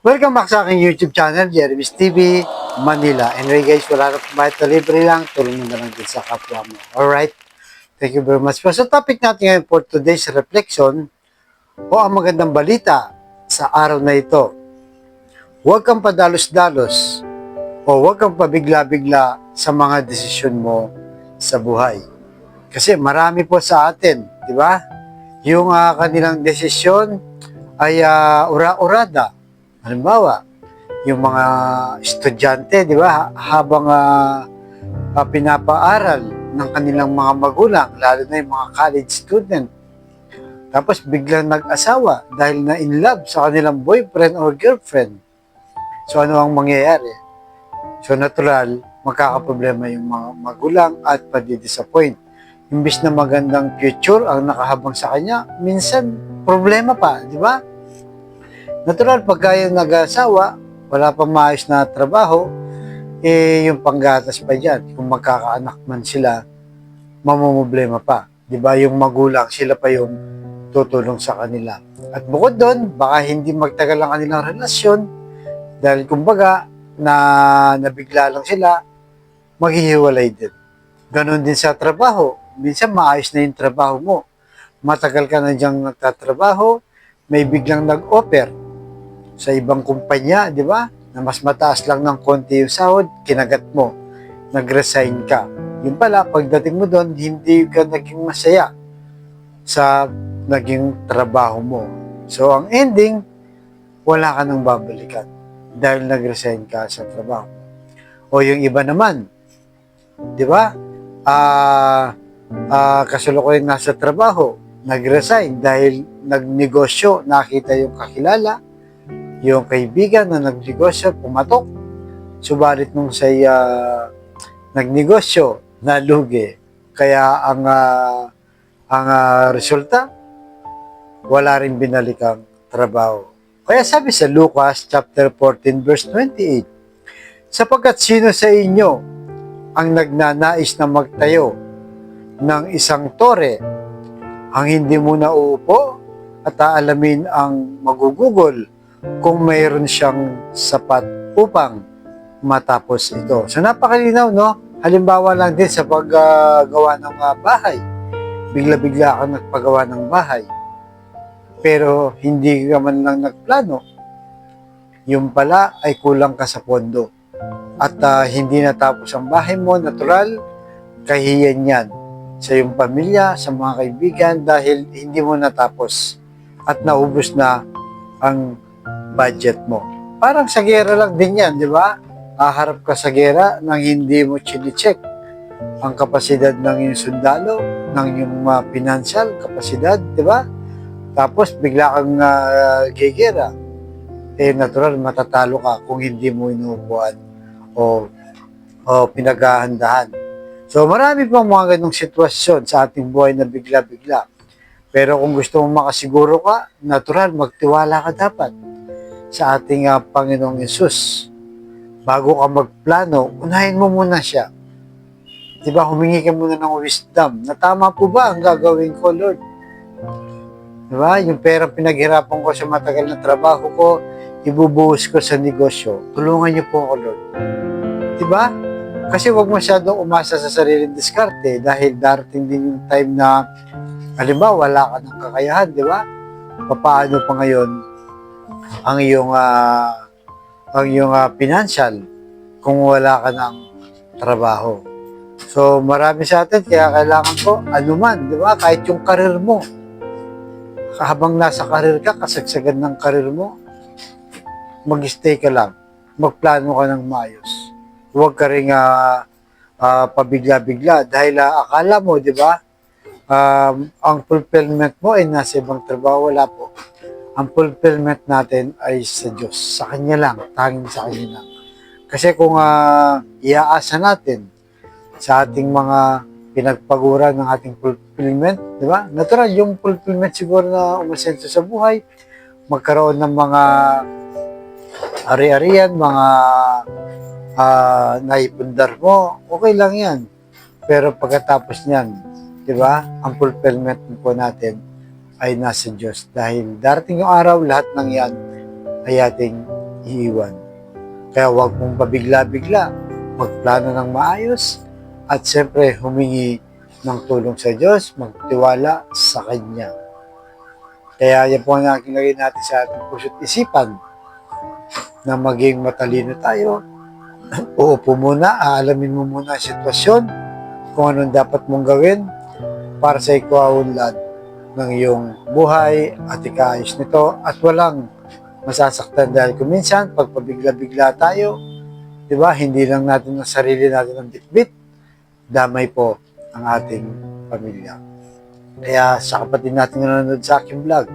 Welcome back sa aking YouTube channel, Jeremy's TV, Manila. Anyway guys, wala na na libre lang, tulong mo na lang din sa kapwa mo. Alright? Thank you very much po. So topic natin ngayon for today's reflection, o ang magandang balita sa araw na ito. Huwag kang padalos-dalos o huwag kang pabigla-bigla sa mga desisyon mo sa buhay. Kasi marami po sa atin, di ba? Yung ah, kanilang desisyon ay ah, ura-urada. Halimbawa, yung mga estudyante, di ba, habang ah, pinapaaral ng kanilang mga magulang, lalo na yung mga college student, tapos biglang nag-asawa dahil na in love sa kanilang boyfriend or girlfriend. So ano ang mangyayari? So natural, magkakaproblema yung mga magulang at padi-disappoint. Imbis na magandang future ang nakahabang sa kanya, minsan problema pa, di ba? Natural, pagka yung nag-asawa, wala pang maayos na trabaho, eh yung panggatas pa dyan. Kung magkakaanak man sila, mamumblema pa. Di ba? Yung magulang, sila pa yung tutulong sa kanila. At bukod doon, baka hindi magtagal ang kanilang relasyon dahil kumbaga na nabigla lang sila, maghihiwalay din. Ganon din sa trabaho. Minsan maayos na yung trabaho mo. Matagal ka na diyang nagtatrabaho, may biglang nag-offer sa ibang kumpanya, di ba? Na mas mataas lang ng konti yung sahod, kinagat mo, nag-resign ka. Yung pala, pagdating mo doon, hindi ka naging masaya sa naging trabaho mo. So, ang ending, wala ka nang babalikan dahil nag-resign ka sa trabaho. O yung iba naman, di ba? Ah, ah, kasalukuyan nasa trabaho, nag-resign dahil nagnegosyo, nakita yung kakilala, yung kaibigan na nagnegosyo, pumatok. Subalit nung siya ah, nagnegosyo, nalugi. Kaya ang ah, ang ah, resulta, wala rin binalikang trabaho. Kaya sabi sa Lucas chapter 14 verse 28, sapagkat sino sa inyo ang nagnanais na magtayo ng isang tore ang hindi muna uupo at aalamin ang magugugol kung mayroon siyang sapat upang matapos ito. So napakalinaw, no? Halimbawa lang din sa paggawa ng ah, bahay. Bigla-bigla kang nagpagawa ng bahay. Pero hindi ka man lang nagplano. Yung pala ay kulang ka sa pondo. At ah, hindi natapos ang bahay mo, natural, kahiyan yan sa iyong pamilya, sa mga kaibigan dahil hindi mo natapos at naubos na ang budget mo. Parang sa gera lang din yan, di ba? Haharap ka sa gera nang hindi mo chine-check ang kapasidad ng iyong sundalo, ng iyong uh, financial kapasidad, di ba? Tapos bigla kang uh, gigera. Eh natural matatalo ka kung hindi mo inuupuan o, o pinaghahandahan. So marami pang mga ganong sitwasyon sa ating buhay na bigla-bigla. Pero kung gusto mong makasiguro ka, natural, magtiwala ka dapat sa ating uh, Panginoong Yesus. Bago ka magplano, unahin mo muna siya. Di ba, humingi ka muna ng wisdom na tama po ba ang gagawin ko, Lord? Di ba, yung perang pinaghirapan ko sa matagal na trabaho ko, ibubuhos ko sa negosyo. Tulungan niyo po ako, Lord. Di ba? Kasi wag masyadong umasa sa sariling diskarte dahil darating din yung time na halimbawa wala ka ng kakayahan, di ba? Paano pa ngayon ang iyong ah, ang iyong ah, financial kung wala ka ng trabaho. So marami sa atin kaya kailangan po anuman, di ba? Kahit yung karir mo. Habang nasa karir ka, kasagsagan ng karir mo, mag-stay ka lang. Magplano ka ng maayos. Huwag ka rin ah, ah, pabigla-bigla dahil ah, akala mo, di ba? um, ang fulfillment mo ay nasa ibang trabaho, wala po. Ang fulfillment natin ay sa Diyos. Sa Kanya lang, tanging sa Kanya lang. Kasi kung uh, iaasa natin sa ating mga pinagpaguran ng ating fulfillment, di ba? Natural, yung fulfillment siguro na umasenso sa buhay, magkaroon ng mga ari-arian, mga uh, naipundar mo, okay lang yan. Pero pagkatapos niyan, di ba, ang fulfillment po natin ay nasa Diyos. Dahil darating yung araw, lahat ng yan ay ating iiwan. Kaya huwag mong pabigla-bigla, magplano ng maayos, at siyempre humingi ng tulong sa Diyos, magtiwala sa Kanya. Kaya yan po ang aking lagay natin sa ating puso't isipan na maging matalino tayo. Uupo muna, aalamin mo muna ang sitwasyon, kung anong dapat mong gawin para sa ikaunlad ng iyong buhay at ikaayos nito at walang masasaktan dahil kung minsan pag pabigla-bigla tayo, di ba, hindi lang natin ang sarili natin ang bitbit, damay po ang ating pamilya. Kaya sa kapatid natin na nanonood sa aking vlog,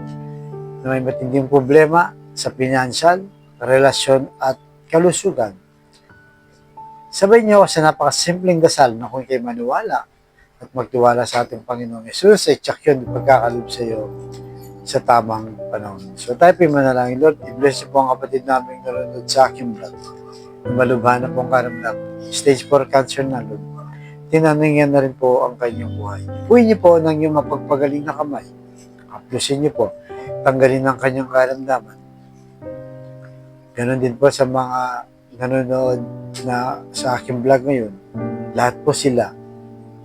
na may matinding problema sa financial, relasyon at kalusugan, sabay niyo sa napakasimpleng dasal na kung kayo maniwala at magtiwala sa ating Panginoong Yesus, ay tsak yun pagkakalob sa iyo sa tamang panahon. So tayo po manalangin, Lord, i-bless po ang kapatid namin na nanonood sa aking vlog. Malubha na pong karamdam. Stage 4 cancer na, Lord. Tinaningan na rin po ang kanyang buhay. Puwi niyo po ng iyong mapagpagaling na kamay. Kaplusin niyo po. Tanggalin ang kanyang karamdaman. Ganon din po sa mga nanonood na sa aking vlog ngayon. Lahat po sila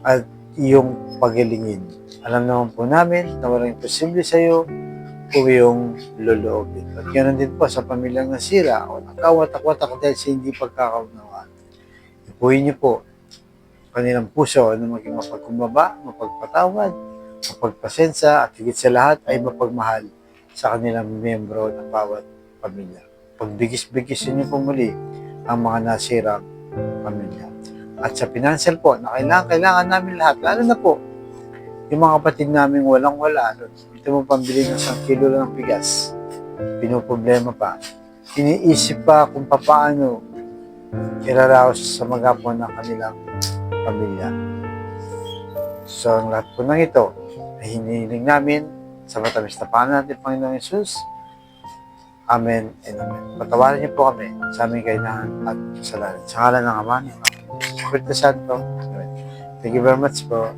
at iyong pagalingin. Alam naman po namin na walang imposible sa iyo kung iyong loloobin. At ganoon din po sa pamilyang nasira o nakawatak-watak dahil sa hindi pagkakaunawaan. Ipuhin niyo po kanilang puso na maging mapagkumbaba, mapagpatawad, mapagpasensa at higit sa lahat ay mapagmahal sa kanilang miyembro ng bawat pamilya. Pagbigis-bigisin niyo po muli ang mga nasirang pamilya. At sa financial po, na kailangan, kailangan namin lahat, lalo na po, yung mga kapatid namin walang-wala, no? ito mo pambili ng isang kilo lang ng bigas, pinoproblema pa. Iniisip pa kung paano iraraos sa magapon ng kanilang pamilya. So, ang lahat po ng ito ay hinihiling namin sa matamis na pangalan natin, Panginoong Yesus. Amen and Amen. Patawarin niyo po kami sa aming kainahan at kasalanan. Sa ngalan ng Ama, Espiritu Santo. Thank you very much po.